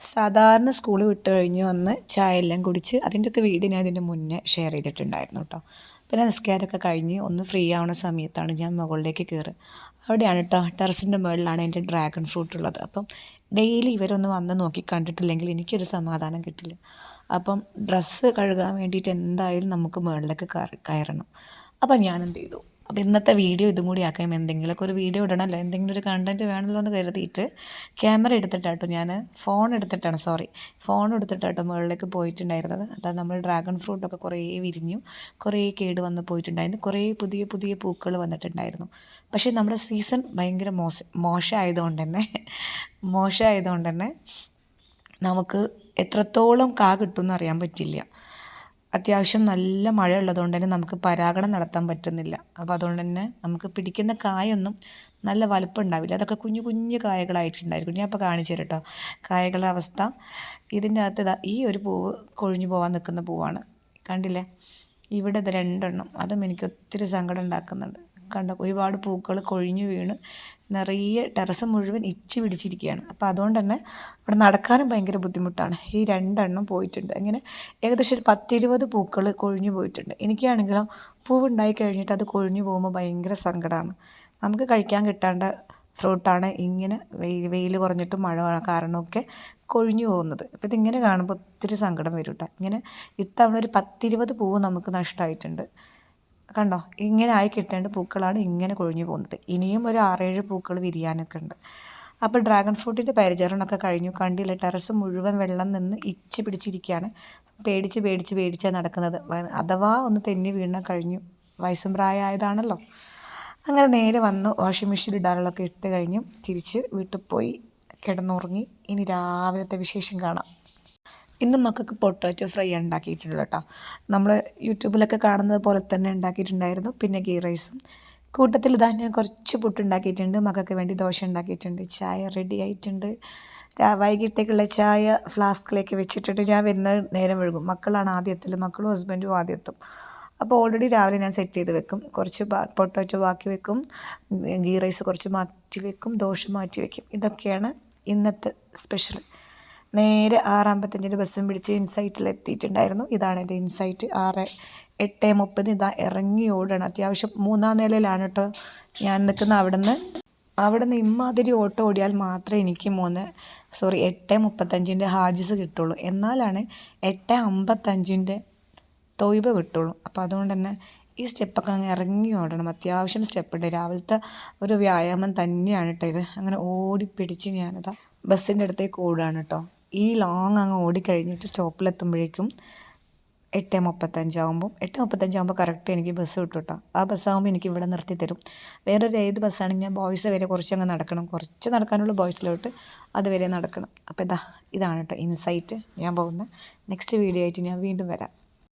സാധാരണ സ്കൂൾ വിട്ട് കഴിഞ്ഞ് വന്ന് ചായ എല്ലാം കുടിച്ച് അതിന്റെയൊക്കെ വീഡിയോ ഞാൻ ഇതിന്റെ മുന്നേ ഷെയർ ചെയ്തിട്ടുണ്ടായിരുന്നു കേട്ടോ പിന്നെ നിസ്കാരമൊക്കെ കഴിഞ്ഞ് ഒന്ന് ഫ്രീ ആവുന്ന സമയത്താണ് ഞാൻ മുകളിലേക്ക് കയറുക. അവിടെയാണ് കേട്ടോ ടെറസിന്റെ മുകളിലാണ് എന്റെ ഡ്രാഗൺ ഫ്രൂട്ട് ഉള്ളത്. അപ്പം ഡെയിലി ഇവരൊന്ന് വന്ന് നോക്കി കണ്ടിട്ടില്ലെങ്കിൽ എനിക്കൊരു സമാധാനം കിട്ടില്ല. അപ്പം ഡ്രസ്സ് കഴുകാൻ വേണ്ടിയിട്ട് എന്തായാലും നമുക്ക് മുകളിലേക്ക് കയറണം. അപ്പം ഞാൻ എന്ത് ചെയ്തു? അപ്പോൾ ഇന്നത്തെ വീഡിയോ ഇതും കൂടി ആക്കാം. എന്തെങ്കിലുമൊക്കെ ഒരു വീഡിയോ ഇടണമല്ലോ എന്തെങ്കിലും ഒരു കണ്ടന്റ് വേണമല്ലോ എന്ന് കരുതിയിട്ട് ക്യാമറ എടുത്തിട്ടാട്ടോ ഞാൻ ഫോൺ എടുത്തിട്ടാണ്. സോറി ഫോൺ എടുത്തിട്ടാട്ടോ മുകളിലേക്ക് പോയിട്ടുണ്ടായിരുന്നത്. അതാ നമ്മൾ ഡ്രാഗൺ ഫ്രൂട്ടൊക്കെ കുറേ വിരിഞ്ഞു കുറേ കേട് വന്ന് പോയിട്ടുണ്ടായിരുന്നു. കുറേ പുതിയ പുതിയ പൂക്കൾ വന്നിട്ടുണ്ടായിരുന്നു. പക്ഷേ നമ്മുടെ സീസൺ ഭയങ്കര മോശ മോശമായതുകൊണ്ട് തന്നെ മോശമായതുകൊണ്ട് തന്നെ നമുക്ക് എത്രത്തോളം കാ കിട്ടുമെന്ന് അറിയാൻ പറ്റില്ല. അത്യാവശ്യം നല്ല മഴ ഉള്ളതുകൊണ്ട് തന്നെ നമുക്ക് പരാഗണം നടത്താൻ പറ്റുന്നില്ല. അപ്പോൾ അതുകൊണ്ട് തന്നെ നമുക്ക് പിടിക്കുന്ന കായൊന്നും നല്ല വലുപ്പം ഉണ്ടാവില്ല അതൊക്കെ കുഞ്ഞു കുഞ്ഞു കായകളായിട്ടുണ്ടായിരിക്കും. ഞാൻ അപ്പോൾ കാണിച്ചു തരാം കേട്ടോ. കായകളുടെ അവസ്ഥ. ഇതിന്റെ അകത്ത് ഈ ഒരു പൂവ് കൊഴിഞ്ഞു പോകാൻ നിൽക്കുന്ന പൂവാണ്. കണ്ടില്ലേ? ഇവിടെ ഇത് രണ്ടെണ്ണം. അതും എനിക്ക് ഒത്തിരി സങ്കടം ഉണ്ടാക്കുന്നുണ്ട്. കണ്ട ഒരുപാട് പൂക്കൾ കൊഴിഞ്ഞു വീണ് നിറയെ ടെറസ് മുഴുവൻ ഇച്ചി പിടിച്ചിരിക്കുകയാണ്. അപ്പോൾ അതുകൊണ്ട് തന്നെ അവിടെ നടക്കാനും ഭയങ്കര ബുദ്ധിമുട്ടാണ്. ഈ രണ്ടെണ്ണം പോയിട്ടുണ്ട്. അങ്ങനെ ഏകദേശം ഒരു പത്തിരുപത് പൂക്കൾ കൊഴിഞ്ഞു പോയിട്ടുണ്ട്. എനിക്കാണെങ്കിലും പൂവുണ്ടായി കഴിഞ്ഞിട്ട് അത് കൊഴിഞ്ഞു പോകുമ്പോൾ ഭയങ്കര സങ്കടമാണ് നമുക്ക് കഴിക്കാൻ കിട്ടാണ്ട ഫ്രൂട്ടാണ് ഇങ്ങനെ വെയിൽ വെയിൽ കുറഞ്ഞിട്ട് മഴ കാരണമൊക്കെ കൊഴിഞ്ഞു പോകുന്നത്. അപ്പോൾ ഇതിങ്ങനെ കാണുമ്പോൾ ഒത്തിരി സങ്കടം വരും കേട്ടോ. ഇങ്ങനെ ഇത്തവണ ഒരു പത്തിരുപത് പൂവ് നമുക്ക് നഷ്ടമായിട്ടുണ്ട്. കണ്ടോ? ഇങ്ങനെ ആയി കിട്ടേണ്ട പൂക്കളാണ് ഇങ്ങനെ കൊഴിഞ്ഞു പോകുന്നത്. ഇനിയും ഒരു ആറേഴ് പൂക്കൾ വിരിയാനൊക്കെ ഉണ്ട്. അപ്പോൾ ഡ്രാഗൺ ഫ്രൂട്ടിന്റെ പരിചരണമൊക്കെ കഴിഞ്ഞു. കണ്ടില്ല? ടെറസ് മുഴുവൻ വെള്ളം നിന്ന് ഇച്ച് പിടിച്ചിരിക്കുകയാണ്. പേടിച്ച് പേടിച്ച് പേടിച്ചാണ് നടക്കുന്നത്. അഥവാ ഒന്ന് തെന്നി വീണ കഴിഞ്ഞു. വയസ്സും പ്രായമായതാണല്ലോ. അങ്ങനെ നേരെ വന്നു വാഷിംഗ് മെഷീൻ ഇടാനുള്ളതൊക്കെ ഇട്ട് കഴിഞ്ഞു. തിരിച്ച് വീട്ടിൽ പോയി കിടന്നുറങ്ങി. ഇനി രാവിലത്തെ വിശേഷം കാണാം. ഇന്ന് മക്കൾക്ക് പൊട്ടാറ്റോ ഫ്രൈ ഉണ്ടാക്കിയിട്ടുള്ളൂ കേട്ടോ നമ്മൾ യൂട്യൂബിലൊക്കെ കാണുന്നത് പോലെ തന്നെ ഉണ്ടാക്കിയിട്ടുണ്ടായിരുന്നു. പിന്നെ ഗീ റൈസും. കൂട്ടത്തിൽ ധാന്യം കുറച്ച് പുട്ടുണ്ടാക്കിയിട്ടുണ്ട് മക്കൾക്ക് വേണ്ടി ദോശ ഉണ്ടാക്കിയിട്ടുണ്ട്. ചായ റെഡി ആയിട്ടുണ്ട്. വൈകിട്ടേക്കുള്ള ചായ ഫ്ലാസ്കിലേക്ക് വെച്ചിട്ടിട്ട് ഞാൻ വരുന്ന നേരം ഒഴുകും മക്കളാണ് ആദ്യത്തിൽ. മക്കളും ഹസ്ബൻഡും ആദ്യത്തും. അപ്പോൾ ഓൾറെഡി രാവിലെ ഞാൻ സെറ്റ് ചെയ്ത് വെക്കും. കുറച്ച് പൊട്ടോറ്റോ ബാക്കി വെക്കും. ഗീ റൈസ് കുറച്ച് മാറ്റി വെക്കും. ദോശ മാറ്റി വെക്കും. ഇതൊക്കെയാണ് ഇന്നത്തെ സ്പെഷ്യൽ നേരെ ആറാമ്പത്തഞ്ചിന്റെ ബസ്സും പിടിച്ച് ഇൻസൈറ്റിൽ എത്തിയിട്ടുണ്ടായിരുന്നു ഇതാണ് എന്റെ ഇൻസൈറ്റ്. ആറ് എട്ട് മുപ്പത് ഇതാ ഇറങ്ങി ഓടണം അത്യാവശ്യം മൂന്നാം നിലയിലാണ് കേട്ടോ ഞാൻ നിൽക്കുന്ന അവിടെ നിന്ന് അവിടെ നിന്ന് ഇമ്മാതിരി ഓട്ടോ ഓടിയാൽ മാത്രമേ എനിക്ക് മൂന്ന് സോറി എട്ട് മുപ്പത്തഞ്ചിന്റെ ഹാജിസ് കിട്ടുള്ളൂ. എന്നാലാണ് എട്ട് അമ്പത്തഞ്ചിന്റെ തൊയ്ബ കിട്ടുള്ളൂ. അപ്പോൾ അതുകൊണ്ട് തന്നെ ഈ സ്റ്റെപ്പൊക്കെ അങ്ങ് ഇറങ്ങി ഓടണം. അത്യാവശ്യം സ്റ്റെപ്പുണ്ട്. രാവിലത്തെ ഒരു വ്യായാമം തന്നെയാണ് കേട്ടോ ഇത്. അങ്ങനെ ഓടിപ്പിടിച്ച് ഞാനിതാ ബസ്സിന്റെ അടുത്തേക്ക് ഓടുകയാണ് കേട്ടോ. ഈ ലോങ് അങ്ങ് ഓടിക്കഴിഞ്ഞിട്ട് സ്റ്റോപ്പിലെത്തുമ്പോഴേക്കും എട്ട് മുപ്പത്തഞ്ചാകുമ്പോൾ എട്ട് മുപ്പത്തഞ്ചാകുമ്പോൾ കറക്റ്റ് എനിക്ക് ബസ് കിട്ടും കേട്ടോ ആ ബസ്സാകുമ്പോൾ എനിക്ക് ഇവിടെ നിർത്തി തരും. വേറൊരു ഏത് ബസ്സാണെങ്കിൽ ഞാൻ ബോയ്സ് വരെ കുറച്ചങ്ങ് നടക്കണം. കുറച്ച് നടക്കാനുള്ള ബോയ്സിലോട്ട് അതുവരെ നടക്കണം. അപ്പോൾ ഇതാ ഇതാണ് കേട്ടോ ഇൻസൈറ്റ് ഞാൻ പോകുന്ന നെക്സ്റ്റ് വീഡിയോ ആയിട്ട് ഞാൻ വീണ്ടും വരാം.